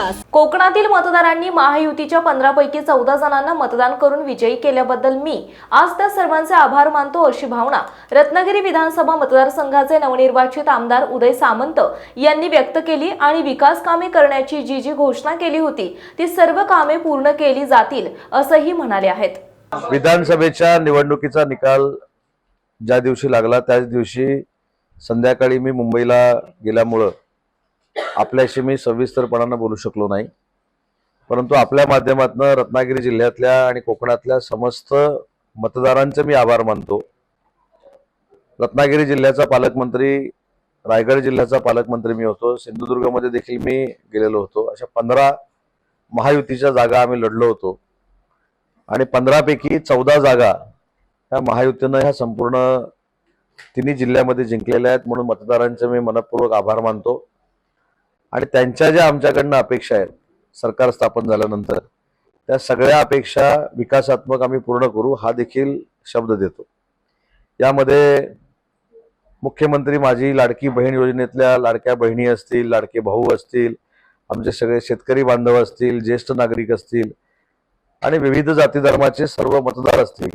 विकास कोकणातील मतदारांनी महायुतीच्या पंधरा पैकी चौदा जणांना मतदान करून विजयी केल्याबद्दल मी आज त्या सर्वांचे आभार मानतो अशी भावना रत्नागिरी विधानसभा मतदारसंघाचे नवनिर्वाचित आमदार उदय सामंत यांनी व्यक्त केली आणि विकास कामे करण्याची जी जी घोषणा केली होती ती सर्व कामे पूर्ण केली जातील असंही म्हणाले आहेत. विधानसभेच्या निवडणुकीचा निकाल ज्या दिवशी लागला त्याच दिवशी संध्याकाळी मी मुंबईला गेल्यामुळं आपल्याशी मी सविस्तरपणानं बोलू शकलो नाही. परंतु आपल्या माध्यमातून रत्नागिरी जिल्ह्यातल्या आणि कोकणातल्या समस्त मतदारांचे मी आभार मानतो. रत्नागिरी जिल्ह्याचा पालकमंत्री रायगड जिल्ह्याचा पालकमंत्री मी होतो. सिंधुदुर्गमध्ये देखील मी गेलेलो होतो. अशा पंधरा महायुतीच्या जागा आम्ही लढलो होतो. आणि पंधरापैकी चौदा जागा ह्या महायुतीनं ह्या संपूर्ण तिन्ही जिल्ह्यामध्ये जिंकलेल्या आहेत म्हणून मतदारांचे मी मनपूर्वक आभार मानतो. आणि त्यांच्या ज्या आमच्याकडनं अपेक्षा आहेत सरकार स्थापन झाल्यानंतर त्या सगळ्या अपेक्षा विकासात्मक आम्ही पूर्ण करू हा देखील शब्द देतो. यामध्ये मुख्यमंत्री माझी लाडकी बहीण योजनेतल्या लाडक्या बहिणी असतील लाडके भाऊ असतील आमचे सगळे शेतकरी बांधव असतील ज्येष्ठ नागरिक असतील आणि विविध जाती धर्माचे सर्व मतदार असतील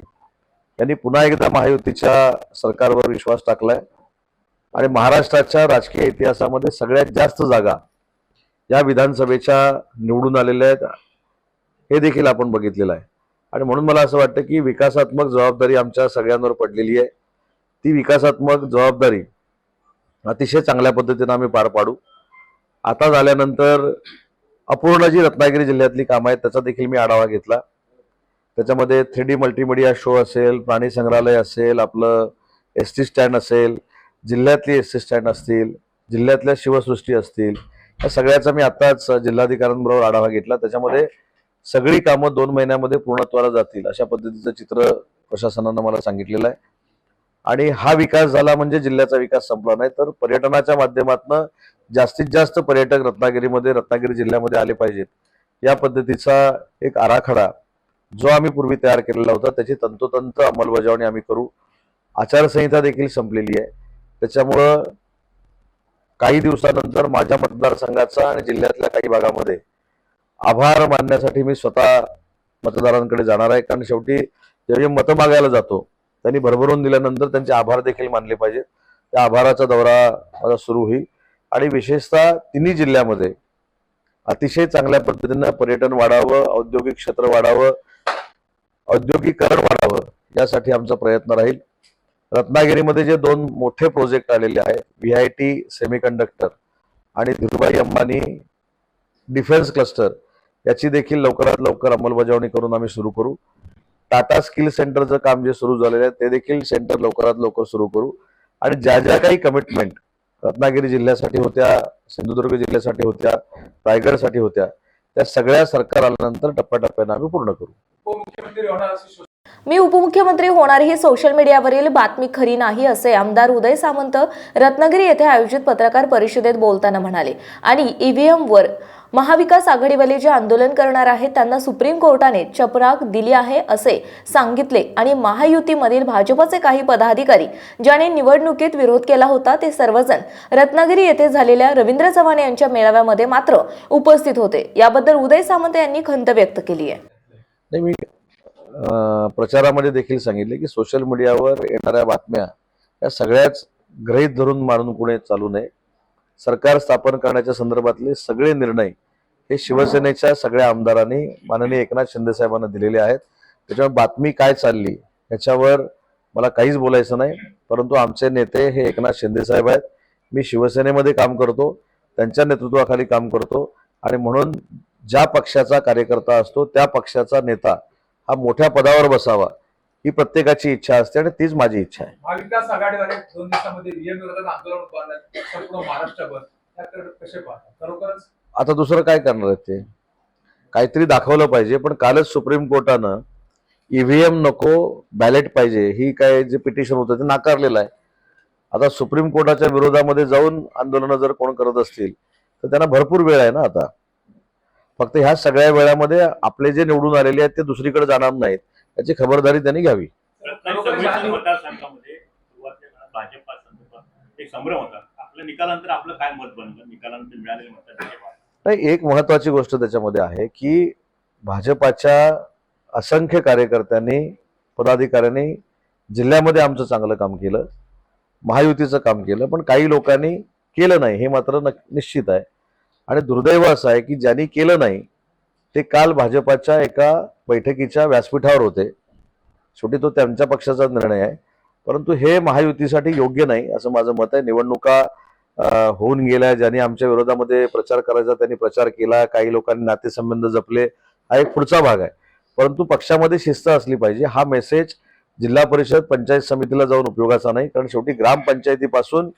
यांनी पुन्हा एकदा महायुतीच्या सरकारवर विश्वास टाकलाय. आणि महाराष्ट्राच्या राजकीय इतिहासामध्ये सगळ्यात जास्त जागा या विधानसभेच्या निवडून आलेल्या आहेत. हे देखील आपण बघितलेलं आहे. आणि म्हणून मला असं वाटतं की विकासात्मक जबाबदारी आमच्या सगळ्यांवर पडलेली आहे. ती विकासात्मक जबाबदारी अतिशय चांगल्या पद्धतीनं आम्ही पार पाडू. आता झाल्यानंतर अपूर्ण जी रत्नागिरी जिल्ह्यातली कामं आहेत त्याचा देखील मी आढावा घेतला. त्याच्यामध्ये थ्री डी मल्टीमीडिया शो असेल प्राणी संग्रहालय असेल आपलं एस टी स्टँड असेल जिल्ह्यातली एस टी स्टँड असतील जिल्ह्यातल्या शिवसृष्टी असतील या सगळ्याचा मी आत्ताच जिल्हाधिकाऱ्यांबरोबर आढावा घेतला. त्याच्यामध्ये सगळी कामं दोन महिन्यामध्ये पूर्णत्वाला जातील अशा पद्धतीचं चित्र प्रशासनानं मला सांगितलेलं आहे. आणि हा विकास झाला म्हणजे जिल्ह्याचा विकास संपला नाही तर पर्यटनाच्या माध्यमातून जास्तीत जास्त पर्यटक रत्नागिरीमध्ये रत्नागिरी जिल्ह्यामध्ये आले पाहिजेत. या पद्धतीचा एक आराखडा जो आम्ही पूर्वी तयार केलेला होता त्याची तंतोतंत अंमलबजावणी आम्ही करू. आचारसंहिता देखील संपलेली आहे. त्याच्यामुळं काही दिवसानंतर माझ्या मतदारसंघाचा आणि जिल्ह्यातल्या काही भागामध्ये आभार मानण्यासाठी मी स्वतः मतदारांकडे जाणार आहे. कारण शेवटी जेव्हा मतं मागायला जातो त्यांनी भरभरून दिल्यानंतर त्यांचे आभार देखील मानले पाहिजेत. त्या आभाराचा दौरा माझा सुरू होईल. आणि विशेषतः तिन्ही जिल्ह्यामध्ये अतिशय चांगल्या पद्धतीनं पर्यटन वाढावं औद्योगिक क्षेत्र वाढावं औद्योगिकरण वाढावं यासाठी आमचा प्रयत्न राहील. रत्नागिरीमध्ये जे दोन मोठे प्रोजेक्ट आलेले आहेत व्ही आय टी सेमीकंडक्टर आणि धीरुभाई अंबानी डिफेन्स क्लस्टर याची देखील लवकरात लवकर अंमलबजावणी करून आम्ही सुरू करू. टाटा स्किल सेंटरचं काम जे सुरू झालेलं आहे ते देखील सेंटर लवकरात लवकर सुरू करू. आणि ज्या ज्या काही कमिटमेंट रत्नागिरी जिल्ह्यासाठी होत्या सिंधुदुर्ग जिल्ह्यासाठी होत्या रायगडसाठी होत्या त्या सगळ्या सरकार आल्यानंतर टप्प्याटप्प्यानं आम्ही पूर्ण करू. मी उपमुख्यमंत्री होणार ही सोशल मीडियावरील बातमी खरी नाही असे आमदार उदय सामंत रत्नागिरी येथे आयोजित पत्रकार परिषदेत बोलताना म्हणाले. आणि ईव्हीएमवर महाविकास आघाडीवाले जे आंदोलन करणार आहेत त्यांना सुप्रीम कोर्टाने चपराक दिली आहे असे सांगितले आणि महायुतीमधील भाजपचे काही पदाधिकारी ज्याने निवडणुकीत विरोध केला होता ते सर्वजण रत्नागिरी येथे झालेल्या रवींद्र चव्हाण यांच्या मेळाव्यामध्ये मात्र उपस्थित होते. याबद्दल उदय सामंत यांनी खंत व्यक्त केली आहे. प्रचारामध्ये देखील सांगितले की सोशल मीडियावर येणाऱ्या बातम्या या सगळ्याच गृहीत धरून मारून कुणे चालू नये. सरकार स्थापन करण्याच्या संदर्भातले सगळे निर्णय हे शिवसेनेच्या सगळ्या आमदारांनी माननीय एकनाथ शिंदे साहेबांना दिलेले आहेत. त्याच्यामुळे बातमी काय चालली याच्यावर मला काहीच बोलायचं नाही. परंतु आमचे नेते हे एकनाथ शिंदे साहेब आहेत. मी शिवसेनेमध्ये काम करतो त्यांच्या नेतृत्वाखाली काम करतो आणि म्हणून ज्या पक्षाचा कार्यकर्ता असतो त्या पक्षाचा नेता हा मोठ्या पदावर बसावा ही प्रत्येकाची इच्छा असते आणि तीच माझी इच्छा आहे. महाविकास दोन दिवसामध्ये ईएम विरोधात आंदोलन उभारण्यात संपूर्ण महाराष्ट्रभर त्याकडे कसे पाहतात खरोखरच? आता दुसरं काय करणार आहेत ते? काहीतरी दाखवलं पाहिजे पण कालच सुप्रीम कोर्टानं ईव्हीएम नको बॅलेट पाहिजे ही काय जे पिटिशन होतं ते नाकारलेलं आहे. आता सुप्रीम कोर्टाच्या विरोधामध्ये जाऊन आंदोलनं जर कोण करत असतील तर त्यांना भरपूर वेळ आहे ना आता. फक्त ह्या सगळ्या वेळामध्ये आपले जे निवडून आलेले आहेत ते दुसरीकडे जाणार नाहीत. याची खबरदारी त्यांनी घ्यावी. नाही एक महत्वाची गोष्ट त्याच्यामध्ये आहे की भाजपाच्या असंख्य कार्यकर्त्यांनी पदाधिकाऱ्यांनी जिल्ह्यामध्ये आमचं चांगलं काम केलं महायुतीचं काम केलं पण काही लोकांनी केलं नाही हे मात्र निश्चित आहे. आणि दुर्दैव असं आहे की ज्यांनी केलं नाही ते काल भाजपाच्या एका बैठकीच्या व्यासपीठावर होते. शेवटी तो त्यांच्या पक्षाचा निर्णय आहे. परंतु हे महायुतीसाठी योग्य नाही असं माझं मत आहे. निवडणुका होऊन गेल्या ज्यांनी आमच्या विरोधामध्ये प्रचार करायचा त्यांनी प्रचार केला काही लोकांनी नातेसंबंध जपले हा एक पुढचा भाग आहे. परंतु पक्षामध्ये शिस्त असली पाहिजे. हा मेसेज जिल्हा परिषद पंचायत समितीला जाऊन उपयोगाचा नाही. कारण शेवटी ग्रामपंचायतीपासून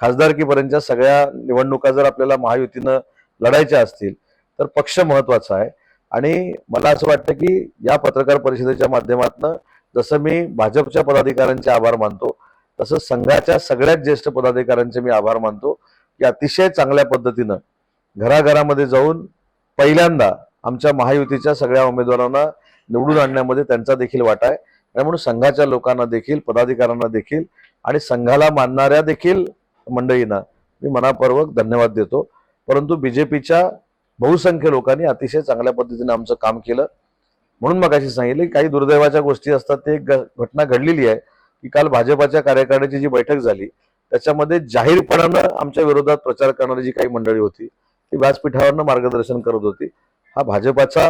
खासदारकीपर्यंतच्या सगळ्या निवडणुका जर आपल्याला महायुतीनं लढायच्या असतील तर पक्ष महत्त्वाचा आहे. आणि मला असं वाटतं की या पत्रकार परिषदेच्या माध्यमातून जसं मी भाजपच्या पदाधिकाऱ्यांचे आभार मानतो तसं संघाच्या सगळ्यात ज्येष्ठ पदाधिकाऱ्यांचे मी आभार मानतो की अतिशय चांगल्या पद्धतीनं घराघरामध्ये जाऊन पहिल्यांदा आमच्या महायुतीच्या सगळ्या उमेदवारांना निवडून आणण्यामध्ये त्यांचा देखील वाटा आहे. त्यामुळे संघाच्या लोकांना देखील पदाधिकाऱ्यांना देखील आणि संघाला मानणाऱ्या देखील मंडळींना मी मनापूर्वक धन्यवाद देतो. परंतु बीजेपीच्या बहुसंख्य लोकांनी अतिशय चांगल्या पद्धतीने आमचं काम केलं. म्हणून मग अशी सांगितलं काही दुर्दैवाच्या गोष्टी असतात ते एक घटना घडलेली आहे की काल भाजपाच्या कार्यकारिणीची जी बैठक झाली त्याच्यामध्ये जाहीरपणानं आमच्या विरोधात प्रचार करणारी जी काही मंडळी होती ती व्यासपीठावरनं मार्गदर्शन करत होती. हा भाजपाचा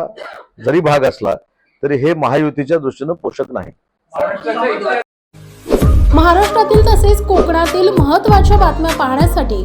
जरी भाग असला तरी हे महायुतीच्या दृष्टीनं पोषक नाही. महाराष्ट्रातील तसेच कोकणातील महत्त्वाच्या बातम्या पाहण्यासाठी